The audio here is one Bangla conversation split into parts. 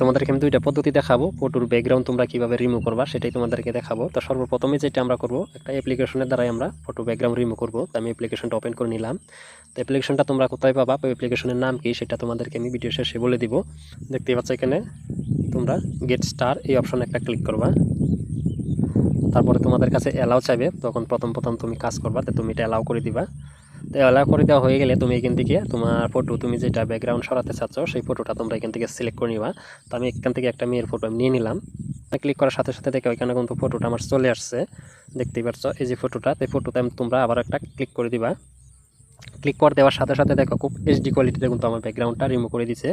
তোমাদেরকে আমি দুইটা পদ্ধতি দেখাবো। ফটোর ব্যাকগ্রাউন্ড তোমরা কীভাবে রিমুভ করবা, সেটাই তোমাদেরকে দেখাবো। তো সর্বপ্রথমে যেটা আমরা করব, একটা অ্যাপ্লিকেশনের দ্বারাই আমরা ফটো ব্যাকগ্রাউন্ড রিমুভ করব। তো আমি অ্যাপ্লিকেশনটা ওপেন করে নিলাম। তো অ্যাপ্লিকেশনটা তোমরা কোথায় পাবা? অ্যাপ্লিকেশনের নাম কি? সেটা তোমাদেরকে আমি ভিডিও শেষে বলে দিব। দেখতেই পাচ্ছ এখানে তোমরা গেট স্টার এই অপশনে একটা ক্লিক করবা। তারপরে তোমাদের কাছে অ্যালাউ চাইবে, তখন প্রথম প্রথম তুমি কাজ করবা, তো তুমি এটা অ্যালাউ করে দিবা। তো অ্যালাউ করে দেওয়া হয়ে গেলে তুমি এখান থেকে তোমার ফটো তুমি যেটা ব্যাকগ্রাউন্ড সরাতে চাচ্ছ, সেই ফটোটা তোমরা এখান থেকে সিলেক্ট করে নিবা। তো আমি এখান থেকে একটা মেয়ের ফটো নিয়ে নিলাম। ক্লিক করার সাথে সাথে দেখো এখানে কিন্তু ফটোটা আমার চলে আসছে। দেখতেই পাচ্ছ, এই যে ফটোটা এই ফটোতে তোমরা আবার একটা ক্লিক করে দিবা। ক্লিক করে দেওয়ার সাথে সাথে দেখো খুব এইচডি কোয়ালিটিতে কিন্তু আমার ব্যাকগ্রাউন্ডটা রিমুভ করে দিছে।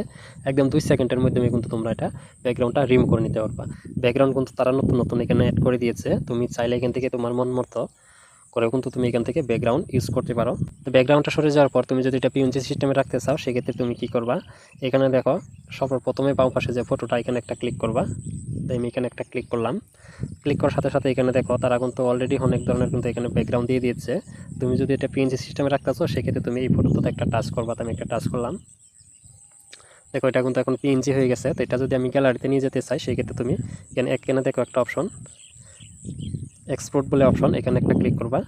একদম দুই সেকেন্ডের মাধ্যমে কিন্তু তোমরা এটা ব্যাকগ্রাউন্ডটা রিমুভ করে নিতে পারবা। ব্যাকগ্রাউন্ড কিন্তু তারা নতুন নতুন এখানে অ্যাড করে দিয়েছে। তুমি চাইলে এখান থেকে তোমার মন মতো করে কিন্তু তুমি এখান থেকে ব্যাকগ্রাউন্ড ইউজ করতে পারো। তো ব্যাকগ্রাউন্ডটা সরে যাওয়ার পর তুমি যদি এটা পিএনজি সিস্টেমে রাখতে চাও, সেক্ষেত্রে তুমি কি করবা? এখানে দেখো, সবার প্রথমে বাম পাশে যে ফটোটা এখানে একটা ক্লিক করবা। তো আমি এখানে একটা ক্লিক করলাম। ক্লিক করার সাথে সাথে এখানে দেখো, তারা কিন্তু অলরেডি অনেক ধরনের কিন্তু এখানে ব্যাকগ্রাউন্ড দিয়ে দিয়েছে। তুমি যদি এটা পিএনজি সিস্টেমে রাখতেছো সেক্ষেত্রে তুমি এই ফটোতে একটা টাচ করবা। তো আমি একটা টাচ করলাম। দেখো, এটা কিন্তু এখন পিএনজি হয়ে গেছে। তো এটা যদি আমি গ্যালারিতে নিয়ে যেতে চাই, সেক্ষেত্রে তুমি এখানে এখানে দেখো একটা অপশন এক্সপোর্ট বলে অপশন এখানে একটা ক্লিক করবা।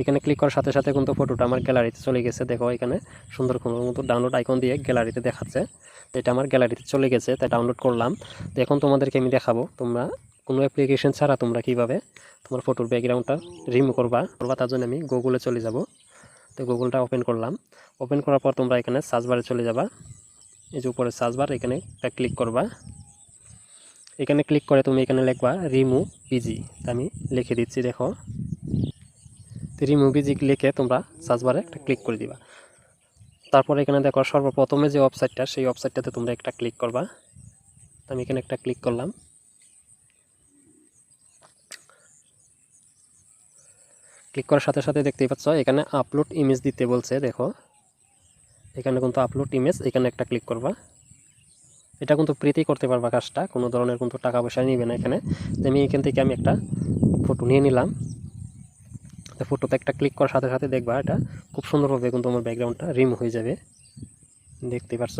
এখানে ক্লিক করার সাথে সাথে কিন্তু ফটোটা আমার গ্যালারিতে চলে গেছে। দেখো এখানে সুন্দর কোনো মতো ডাউনলোড আইকন দিয়ে গ্যালারিতে দেখাচ্ছে। এটা আমার গ্যালারিতে চলে গেছে তাই ডাউনলোড করলাম। তো এখন তোমাদেরকে আমি দেখাবো, তোমরা কোনো অ্যাপ্লিকেশন ছাড়া তোমরা কীভাবে তোমার ফটোর ব্যাকগ্রাউন্ডটা রিমুভ করবা করবা, তার জন্য আমি গুগলে চলে যাব। তো গুগলটা ওপেন করলাম। ওপেন করার পর তোমরা এখানে সার্চ বারে চলে যাবা। এই যে উপরে সার্চ বার এখানে একটা ক্লিক করবা। এখানে ক্লিক করে তুমি এখানে লিখবা রিমুভ পিজি আমি লিখে দিচ্ছি, দেখো। রিমুভ পিজি লিখে তোমরা সার্চ বারে একটা ক্লিক করে দিবা। তারপর এখানে দেখো সর্বপ্রথমে যে ওয়েবসাইটটা সেই ওয়েবসাইটটাতে তোমরা একটা ক্লিক করবা। আমি এখানে একটা ক্লিক করলাম। ক্লিক করার সাথে সাথে দেখতেই পাচ্ছ, এখানে আপলোড ইমেজ দিতে বলছে, দেখো। এখানে কিন্তু আপলোড ইমেজ এখানে একটা ক্লিক করবা। এটা কিন্তু প্রীতি করতে পারবা কাজটা, কোনো ধরনের কিন্তু টাকা পয়সা নিবে না এখানে। আমি এখান থেকে আমি একটা ফটো নিয়ে নিলাম। তো ফটোতে একটা ক্লিক করার সাথে সাথে দেখবা এটা খুব সুন্দরভাবে কিন্তু আমার ব্যাকগ্রাউন্ডটা রিমুভ হয়ে যাবে। দেখতে পারছ?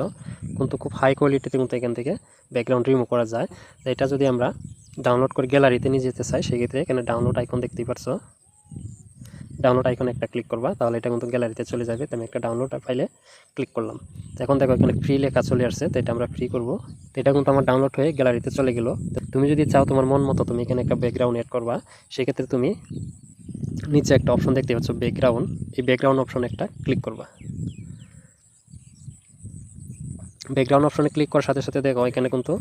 কিন্তু খুব হাই কোয়ালিটিতে কিন্তু এখান থেকে ব্যাকগ্রাউন্ড রিমুভ করা যায়। এটা যদি আমরা ডাউনলোড করে গ্যালারিতে নিয়ে যেতে চাই, সেক্ষেত্রে এখানে ডাউনলোড আইকন দেখতেই পারছ। ডাউনলোড আইকনে একটা ক্লিক করবা, তাহলে এটা কিন্তু গ্যালারিতে চলে যাবে। তো আমি একটা ডাউনলোড ফাইলে ক্লিক করলাম। এখন দেখো এখানে ফ্রি লেখা চলে আসছে, তো এটা আমরা ফ্রি করব। তো এটা কিন্তু আমার ডাউনলোড হয়ে গ্যালারিতে চলে গেলো। তুমি যদি চাও তোমার মন মতো তুমি এখানে একটা ব্যাকগ্রাউন্ড এড করবা, সেক্ষেত্রে তুমি নিচে একটা অপশন দেখতে পাচ্ছ ব্যাকগ্রাউন্ড এই ব্যাকগ্রাউন্ড অপশন একটা ক্লিক করবা। ব্যাকগ্রাউন্ড অপশনে ক্লিক করার সাথে সাথে দেখো এখানে কিন্তু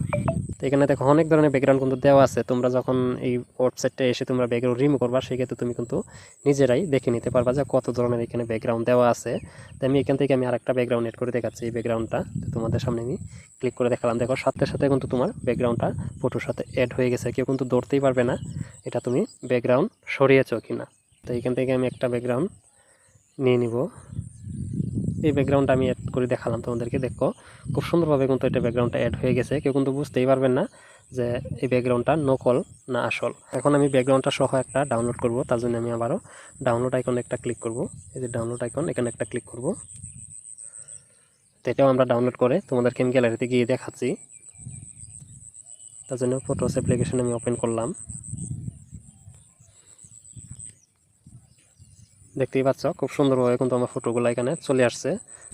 তো এখানে দেখো অনেক ধরনের ব্যাকগ্রাউন্ড কিন্তু দেওয়া আছে। তোমরা যখন এই ওয়েবসাইটটা এসে তোমরা ব্যাকগ্রাউন্ড রিমুভ করবা, সেক্ষেত্রে তুমি কিন্তু নিজেরাই দেখে নিতে পারবা যে কত ধরনের এখানে ব্যাকগ্রাউন্ড দেওয়া আছে। তো আমি এখান থেকে আমি আরেকটা ব্যাকগ্রাউন্ড এড করে দেখাচ্ছি এই ব্যাকগ্রাউন্ডটা তো তোমাদের সামনে আমি ক্লিক করে দেখালাম। দেখো সাথে সাথে কিন্তু তোমার ব্যাকগ্রাউন্ডটা ফটোর সাথে অ্যাড হয়ে গেছে। কেউ কিন্তু ধরতেই পারবে না এটা তুমি ব্যাকগ্রাউন্ড সরিয়েছো কিনা। তো এখান থেকে আমি একটা ব্যাকগ্রাউন্ড নিয়ে নিব। এই ব্যাকগ্রাউন্ডটা আমি অ্যাড করে দেখালাম তোমাদেরকে, দেখো। খুব সুন্দরভাবে কিন্তু এটা ব্যাকগ্রাউন্ডটা অ্যাড হয়ে গেছে। কেউ কিন্তু বুঝতেই পারবেন না যে এই ব্যাকগ্রাউন্ডটা নকল না আসল। এখন আমি ব্যাকগ্রাউন্ডটা সহ একটা ডাউনলোড করব, তার জন্য আমি আবারও ডাউনলোড আইকন একটা ক্লিক করব। এই যে ডাউনলোড আইকন এখানে একটা ক্লিক করব। তো এটাও আমরা ডাউনলোড করে তোমাদেরকে আমি গ্যালারিতে গিয়ে দেখাচ্ছি। তার জন্য ফটোস অ্যাপ্লিকেশন আমি ওপেন করলাম। দেখতেই পাচ্ছ, খুব সুন্দরভাবে কিন্তু আমার ফটোগুলো এখানে চলে আসছে।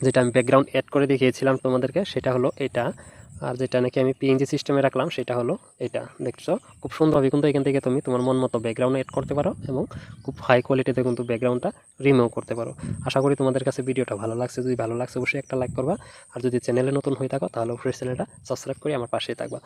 যেটা আমি ব্যাকগ্রাউন্ড অ্যাড করে দেখিয়েছিলাম তোমাদেরকে, সেটা হলো এটা। আর যেটা নাকি আমি পিএনজি সিস্টেমে রাখলাম, সেটা হলো এটা। দেখছ খুব সুন্দরভাবে কিন্তু এখান থেকে তুমি তোমার মন মতো ব্যাকগ্রাউন্ড অ্যাড করতে পারো এবং খুব হাই কোয়ালিটিতে কিন্তু ব্যাকগ্রাউন্ডটা রিমুভ করতে পারো। আশা করি তোমাদের কাছে ভিডিওটা ভালো লাগছে। যদি ভালো লাগছে, অবশ্যই একটা লাইক করবা। আর যদি চ্যানেলে নতুন হয়ে থাকো, তাহলে অবশ্যই চ্যানেলটা সাবস্ক্রাইব করে আমার পাশেই থাকবা।